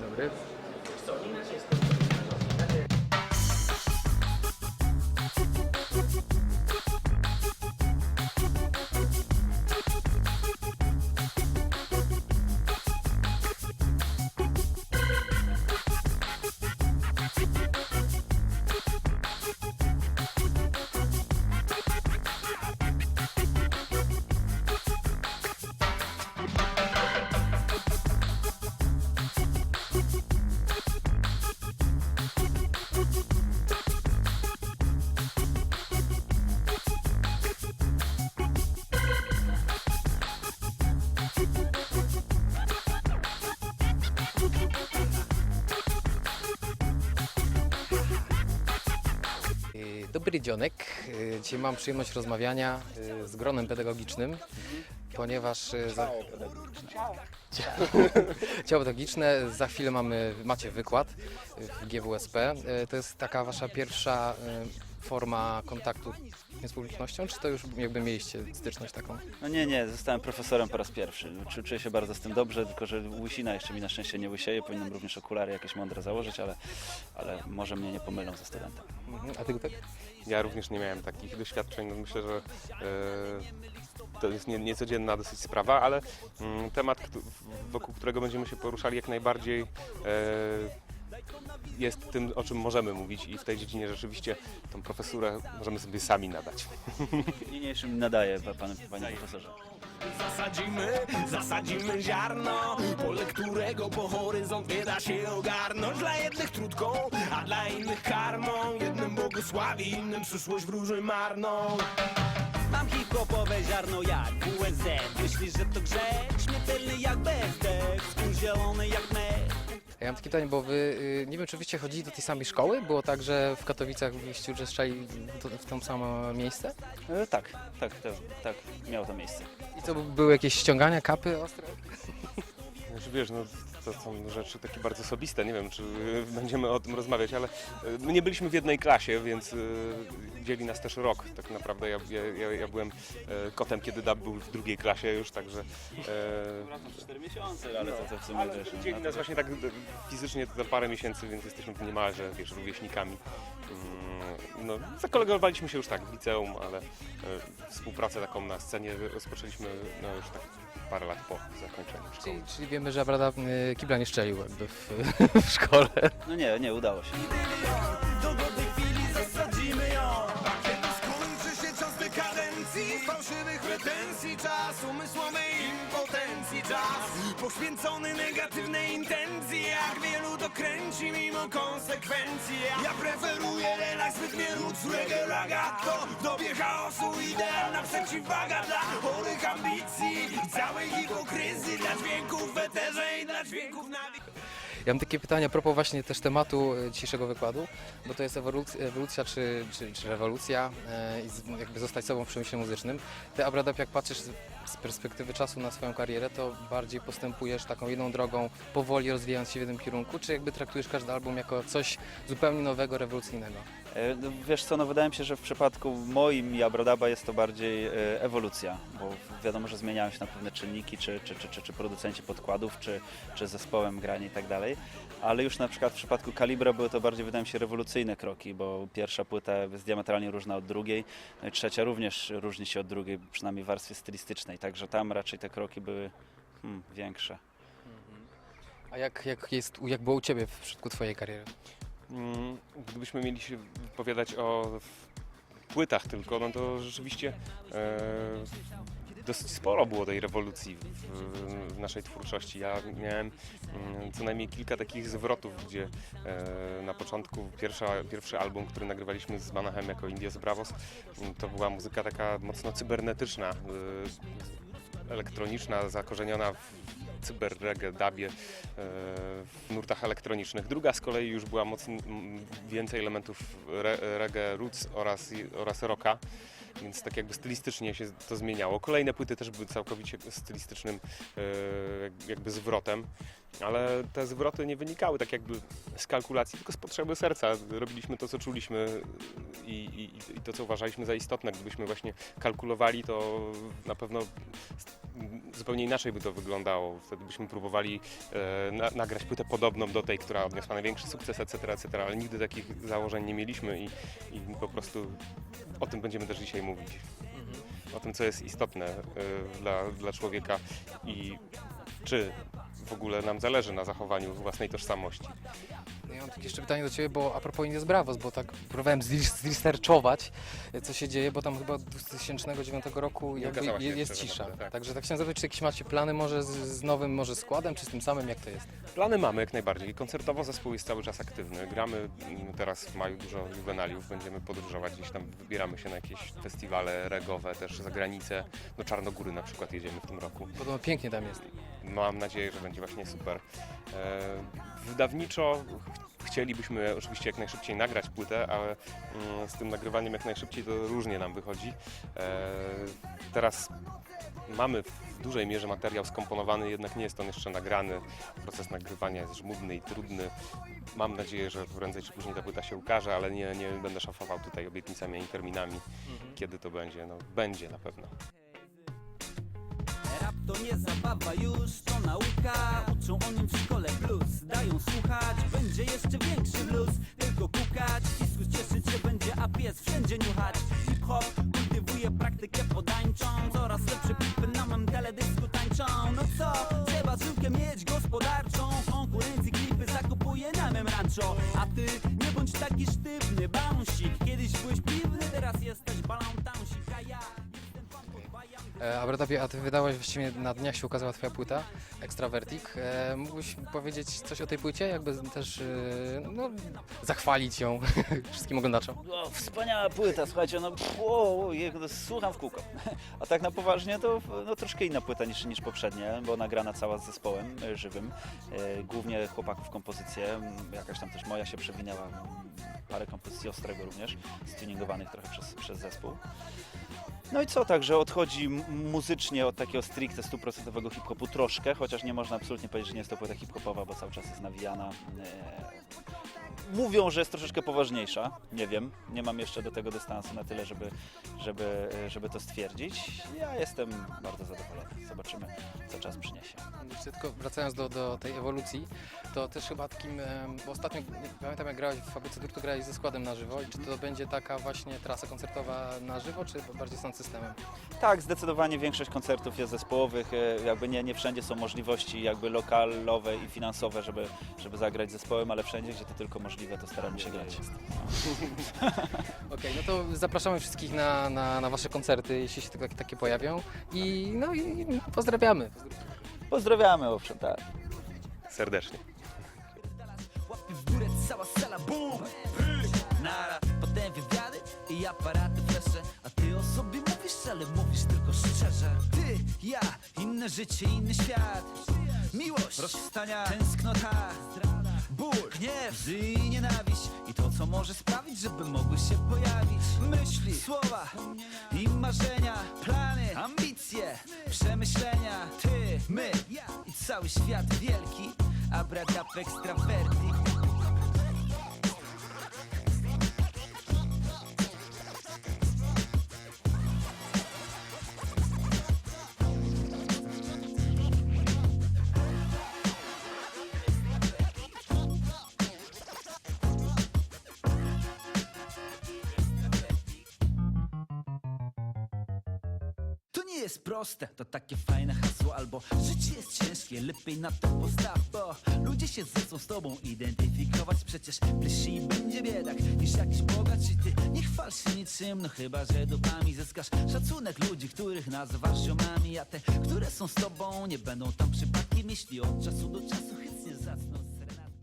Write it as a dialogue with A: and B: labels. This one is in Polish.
A: Dobry. Dobry dzionek. Y, Dzisiaj mam przyjemność rozmawiania y, z gronem pedagogicznym, ponieważ za... ciało pedagogiczne, za chwilę mamy, macie wykład w GWSP. To jest taka wasza pierwsza forma kontaktu z publicznością, czy to już jakby mieliście styczność taką?
B: No nie, nie, zostałem profesorem po raz pierwszy. Czu- Czuję się bardzo z tym dobrze, tylko że łysina jeszcze mi na szczęście nie łysieje. Powinienem również okulary jakieś mądre założyć, ale, ale może mnie nie pomylą ze studentem.
A: Mhm. A ty tak?
C: Ja również nie miałem takich doświadczeń. No Myślę, że e, to jest nie, niecodzienna dosyć sprawa, ale mm, temat, któ- wokół którego będziemy się poruszali jak najbardziej e, jest tym, o czym możemy mówić i w tej dziedzinie rzeczywiście tą profesurę możemy sobie sami nadać.
B: Niniejszym nadaje, pa- pan, panie profesorze.
D: Zasadzimy, zasadzimy ziarno Pole, którego po horyzont nie da się ogarnąć Dla jednych trudką, a dla innych karmą Jednym błogosławi, innym przyszłość wróży marną
E: Mam hip-hopowe ziarno jak WNZ Myślisz, że to grzech? Śmiertelny jak bezdech Skór zielony jak mech
A: Ja mam takie pytanie, bo wy, y, nie wiem, czy wyście chodzili do tej samej szkoły? Było tak, że w Katowicach byście uczęszczali w to- w to samo miejsce?
B: E, tak, tak, tak, tak, miało to miejsce.
A: I co, były jakieś ściągania, kapy ostre?
C: Znaczy, wiesz, no, to są rzeczy takie bardzo osobiste, nie wiem, czy będziemy o tym rozmawiać, ale y, my nie byliśmy w jednej klasie, więc y, dzieli nas też rok. Tak naprawdę ja, ja, ja, byłem e, kotem, kiedy Dab był w drugiej klasie już, także... e,
B: 4 miesiące, ale to, to w sumie
C: Ale
B: wiesz, no,
C: dzieli
B: na
C: nas właśnie tak e, fizycznie za parę miesięcy, więc jesteśmy niemalże, wiesz, rówieśnikami. Mm, No, zakolegowaliśmy się już tak w liceum, ale e, współpracę taką na scenie rozpoczęliśmy no, już tak parę lat po zakończeniu szkoły.
A: Czyli, czyli wiemy, że Brada y, kibla nie szczelił jakby w, w szkole.
B: No nie, nie, udało się.
D: Do godnej chwili zasadzimy ją kiedy skończy się czas dekadencji Fałszywych pretensji czas Umysłowej impotencji czas Poświęcony negatywnej intencji Jak wielu dokręci mimo konsekwencji Ja preferuję relaks w rytmie roots reggae ragato W dobie chaosu idealna przeciwwaga Dla chorych ambicji całej hipokryzji Dla dźwięków w eterze i dla dźwięków na
A: Ja mam takie pytanie a propos właśnie też tematu y, dzisiejszego wykładu, bo to jest ewolucja, ewolucja czy, czy, czy rewolucja e, i z- jakby zostać sobą w przemyśle muzycznym. Ty, Abradab, jak patrzysz z, z perspektywy czasu na swoją karierę, to bardziej postępujesz taką jedną drogą, powoli rozwijając się w jednym kierunku, czy jakby traktujesz każdy album jako coś zupełnie nowego, rewolucyjnego?
B: E, no, Wiesz co, no wydaje mi się, że w przypadku moim i Abrodaba jest to bardziej e, ewolucja, bo wiadomo, że zmieniają się na pewne czynniki, czy, czy, czy, czy, czy producenci podkładów, czy, czy zespołem grania i tak dalej, ale już na przykład w przypadku Kalibra były to bardziej, wydaje mi się, rewolucyjne kroki, bo pierwsza płyta jest diametralnie różna od drugiej, no i trzecia również różni się od drugiej, przynajmniej w warstwie stylistycznej, także tam raczej te kroki były hmm, większe.
A: A jak, jak, jest, jak było u Ciebie w przypadku Twojej kariery?
C: Mm, Gdybyśmy mieli się wypowiadać o płytach tylko, no to rzeczywiście e, dosyć sporo było tej rewolucji w, w naszej twórczości. Ja miałem mm, co najmniej kilka takich zwrotów, gdzie e, na początku pierwsza, pierwszy album, który nagrywaliśmy z Banachem jako Indios Bravos, mm, to była muzyka taka mocno cybernetyczna, e, elektroniczna, zakorzeniona w cyber-reggae, dubie, e, w nurtach elektronicznych. Druga z kolei już była mocno więcej elementów re, reggae, roots oraz, oraz rocka, więc tak jakby stylistycznie się to zmieniało. Kolejne płyty też były całkowicie stylistycznym e, jakby zwrotem. ale te zwroty nie wynikały tak jakby z kalkulacji, tylko z potrzeby serca. Robiliśmy to, co czuliśmy i, i, i to, co uważaliśmy za istotne. Gdybyśmy właśnie kalkulowali, to na pewno zupełnie inaczej by to wyglądało. Wtedy byśmy próbowali e, na, nagrać płytę podobną do tej, która odniosła największy sukces, etc., etc., ale nigdy takich założeń nie mieliśmy i, i po prostu o tym będziemy też dzisiaj mówić. O tym, co jest istotne e, dla, dla człowieka i czy w ogóle nam zależy na zachowaniu własnej tożsamości.
A: No ja mam takie jeszcze pytanie do Ciebie, bo a propos Indies Bravos, bo tak próbowałem zresearchować, co się dzieje, bo tam chyba od 2009 roku jakby
C: ukazała się
A: je- jest
C: jeszcze
A: cisza.
C: tak.
A: Także tak chciałem zapytać, czy jakieś macie plany może z, z nowym może składem, czy z tym samym, jak to jest?
C: Plany mamy jak najbardziej. Koncertowo zespół jest cały czas aktywny. Gramy mm, teraz w maju dużo juwenaliów, będziemy podróżować gdzieś tam, wybieramy się na jakieś festiwale regowe też za granicę. Do Czarnogóry na przykład jedziemy w tym roku.
A: Podobno pięknie tam jest.
C: Mam nadzieję, że będzie właśnie super. E, wydawniczo ch- chcielibyśmy oczywiście jak najszybciej nagrać płytę, ale mm, z tym nagrywaniem jak najszybciej to różnie nam wychodzi. E, teraz mamy w dużej mierze materiał skomponowany, jednak nie jest on jeszcze nagrany. Proces nagrywania jest żmudny i trudny. Mam nadzieję, że prędzej czy później ta płyta się ukaże, ale nie, nie będę szafował tutaj obietnicami ani terminami, kiedy to będzie. No, będzie na pewno.
E: To nie zabawa już, to nauka. Uczą o nim w szkole plus Dają słuchać, będzie jeszcze większy blues. Tylko kukać, fiskus cieszyć się będzie A pies wszędzie niuchać. Hip-hop kultywuje praktykę podańczą Coraz lepsze klipy na mym teledysku tańczą. No co, trzeba żyłkę mieć gospodarczą konkurencji klipy zakupuje na mym rancho. A
A: E, Abradabie, a Ty wydałeś właściwie na dniach się ukazała Twoja płyta, Extravertic. E, mógłbyś powiedzieć coś o tej płycie, jakby też e, no, zachwalić ją wszystkim oglądaczom?
B: O, wspaniała płyta, słuchajcie, no no, słucham w kółko. A tak na poważnie to no, troszkę inna płyta niż, niż poprzednie, bo nagrana cała z zespołem e, żywym. E, głównie chłopaków kompozycje, jakaś tam też moja się przewinęła, parę kompozycji ostrego również, stuningowanych trochę przez, przez zespół. No i co, także odchodzi muzycznie od takiego stricte stuprocentowego hip-hopu troszkę, chociaż nie można absolutnie powiedzieć, że nie jest to płyta hip-hopowa, bo cały czas jest nawijana. Mówią, że jest troszeczkę poważniejsza, nie wiem, nie mam jeszcze do tego dystansu na tyle, żeby, żeby, żeby to stwierdzić. Ja jestem bardzo zadowolony, zobaczymy co czas przyniesie.
A: Jeszcze tylko wracając do, do tej ewolucji, to też chyba takim, bo ostatnio, pamiętam jak grałeś w Fabryce Dróg, to grałeś ze składem na żywo i czy to będzie taka właśnie trasa koncertowa na żywo, czy bardziej sound systemem?
B: Tak, zdecydowanie większość koncertów jest zespołowych, e, jakby nie, nie wszędzie są możliwości jakby lokalowe i finansowe, żeby, żeby zagrać zespołem, ale wszędzie, gdzie to tylko możliwe, to staramy się grać.
A: Okej, no to zapraszamy wszystkich na, na, na Wasze koncerty, jeśli się tylko takie, takie pojawią i no i pozdrawiamy.
B: Pozdrawiamy, owszem, tak.
C: Serdecznie.
E: Łapy w górę, cała sala, boom, pyk, nara Potem wywiady i aparaty flesze A ty o sobie mówisz, ale mówisz tylko szczerze Ty, ja, inne życie, inny świat Miłość, rozstania, tęsknota Ból, gniew, i nienawiść I to, co może sprawić, żeby mogły się pojawić Myśli, słowa i marzenia Plany, ambicje, przemyślenia. Ty, my i cały świat wielki Abradab extraverti jest proste, to takie fajne hasło Albo życie jest ciężkie, lepiej na to postaw Bo ludzie się zechcą z tobą identyfikować Przecież bliższy będzie biedak niż jakiś bogacz I ty nie chwal się niczym, no chyba, że dupami zyskasz Szacunek ludzi, których nazywasz ziomami A te, które są z tobą nie będą tam przypadkiem Jeśli od czasu do czasu